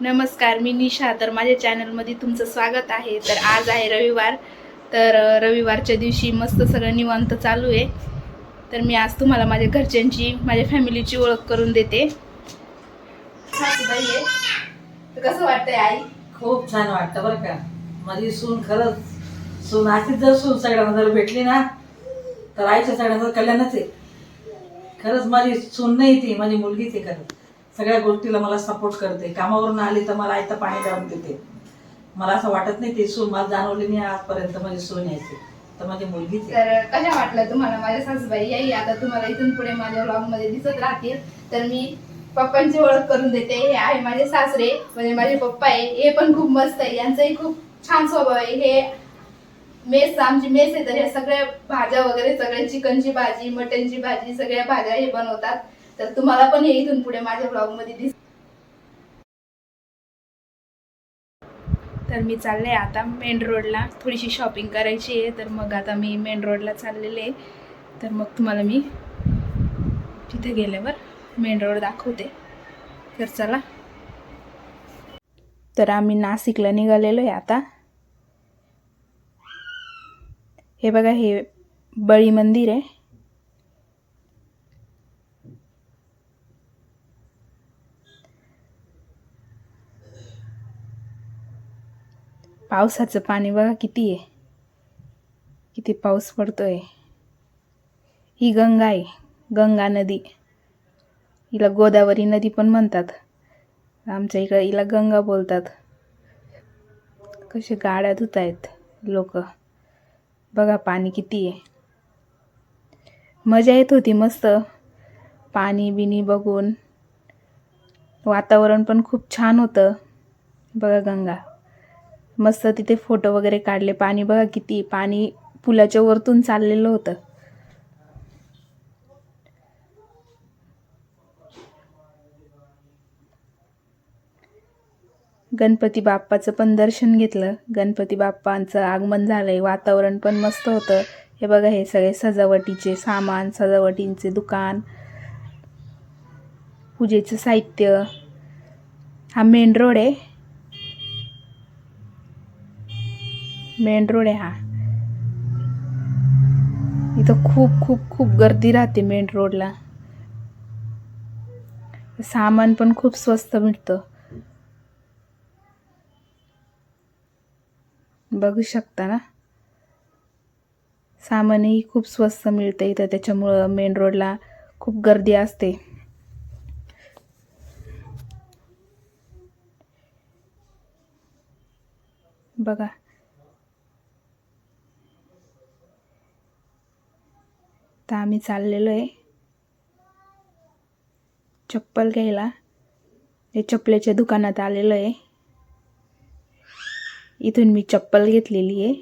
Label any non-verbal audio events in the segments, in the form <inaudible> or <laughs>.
नमस्कार मी निशा. तर माझ्या चॅनलमध्ये तुमचं स्वागत आहे. तर आज आहे रविवार. तर रविवारच्या दिवशी मस्त सगळं निवांत चालू आहे. तर मी आज तुम्हाला माझ्या घरच्यांची माझ्या फॅमिलीची ओळख करून देते. तर कसं वाटतंय आई? खूप छान वाटतं बरं का. माझी सून खरंच सून अशीच जर सून सगळ्यांना जर भेटली ना तर आईच्या सगळ्यांचं कल्याणच आहे. खरंच माझी सून नाही ती माझी मुलगीच आहे खरंच. सगळ्या गोष्टीला मला सपोर्ट करते. कामावरून आली तर मला आयता पाणी लावून देते. मला असं वाटत नाही ती सून मला जाणवली नाही आजपर्यंत माझी सून यायची. तर माझी मुलगी तर कशा वाटलं तुम्हाला? माझ्या सासूबाई याई आता तुम्हाला इथून पुढे माझ्या ब्लॉगमध्ये दिसत राहतील. तर मी पप्पांची ओळख करून देते. हे आहे माझे सासरे म्हणजे माझे पप्पा आहे. हे पण खूप मस्त आहे. यांचाही खूप छान स्वभाव आहे. हे मेस आमची मेस आहे तर हे सगळ्या भाज्या वगैरे सगळ्या चिकनची भाजी मटनची भाजी सगळ्या भाज्या हे बनवतात. तर तुम्हाला पण हे इथून पुढे माझ्या ब्लॉगमध्ये दिस तर मी चालले आता मेन रोडला थोडीशी शॉपिंग करायची आहे तर मग आता मी मेन रोडला चाललेले आहे. तर मग तुम्हाला मी तिथे गेल्यावर मेन रोड दाखवते. तर चला. तर आम्ही नाशिकला निघालेलो आहे आता. हे बघा हे बळी मंदिर आहे. पावसाचं पाणी बघा किती आहे. किती पाऊस पडतोय. ही गंगा आहे. गंगा नदी. हिला गोदावरी नदी पण म्हणतात. आमच्या इकडे हिला गंगा बोलतात. कसे गाड्या धुत आहेत लोक. बघा पाणी किती आहे. मजा येत होती मस्त. पाणी बिनी बघून. वातावरण पण खूप छान होतं. बघा गंगा. मस्त तिथे फोटो वगैरे काढले. पाणी बघा किती पाणी पुलाच्या वरतून चाललेलं होतं. गणपती बाप्पाचं पण दर्शन घेतलं. गणपती बाप्पांचं आगमन झालंय वातावरण पण मस्त होतं. हे बघा हे सगळे सजावटीचे सामान सजावटींचे दुकान पूजेचं साहित्य. हा मेन रोड आहे. मेन रोड आहे हा इथं खूप खूप खूप गर्दी राहते मेन रोडला सामान पण खूप स्वस्त मिळतं बघू शकता ना? सामानही खूप स्वस्त मिळतं इथं त्याच्यामुळं मेन रोडला खूप गर्दी असते. बघा. आता आम्ही चाललेलो आहे चप्पल घ्यायला. हे चपलेच्या दुकानात आलेलो आहे. इथून मी चप्पल घेतलेली आहे.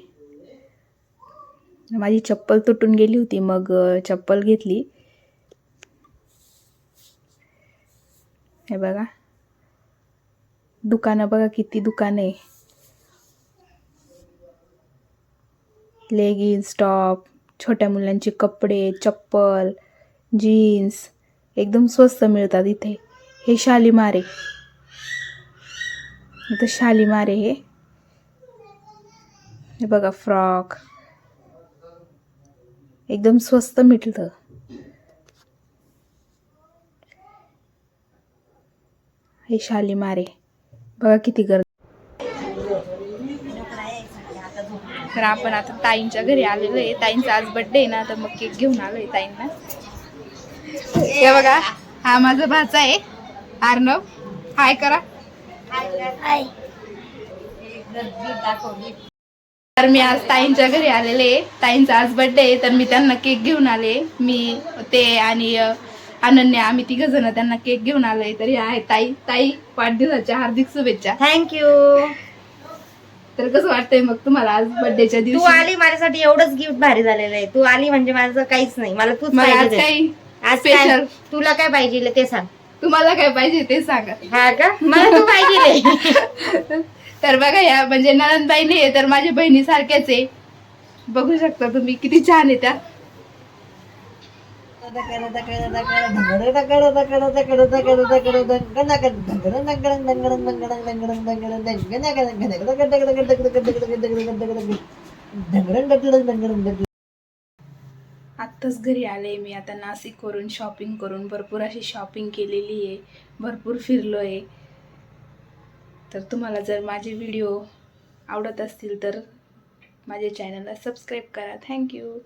माझी चप्पल तुटून गेली होती मग चप्पल घेतली. हे बघा. दुकानं बघा किती दुकानं आहे. लेगिन्स टॉप छोट्या मुलांचे कपडे चप्पल जीन्स एकदम स्वस्त मिळतात इथे. हे शालीमार आहे इथं शालीमार आहे हे. हे बघा फ्रॉक. एकदम स्वस्त मिळतं. हे शालीमार आहे बघा किती गर्दी. तर आपण आता ताईंच्या घरी आलेलो आहे. ताईंचा आज बर्थडे आहे ना तर मग केक घेऊन आलोय ताईंना. हे बघा हा माझा भाचा आहे. अर्णव हाय करा. तर मी आज ताईंच्या घरी आलेले ताईंचा आज बर्थडे आहे तर मी त्यांना केक घेऊन आले. मी ते आणि अनन्या आम्ही तिघ जण त्यांना केक घेऊन आलोय. तर हे आहे ताई ताई वाढदिवसाच्या हार्दिक शुभेच्छा. थँक्यू तर कसं वाटतंय मग तुम्हाला आज बर्थडेच्या तू दिवशी? आली माझ्यासाठी एवढंच गिफ्ट भारी झालेलं आहे. तू आली म्हणजे माझं काहीच नाही. मला तूच मग आज पाहिजे? काय? तुला काय पाहिजे ते सांग. तुम्हाला काय पाहिजे ते सांगा. हा का? मला तू पाहिजे <laughs> तर बघा या म्हणजे ननंदबाई नाही तर माझ्या बहिणी सारख्याच आहे. बघू शकता तुम्ही किती छान आहे त्या. आत्ताच घरी आले मी. आता नाशिक वरून शॉपिंग करून भरपूर अशी शॉपिंग केलेली आहे. भरपूर फिरलो आहे तर तुम्हाला जर माझे व्हिडिओ आवडत असतील तर माझ्या चॅनलला सबस्क्राईब करा. थँक्यू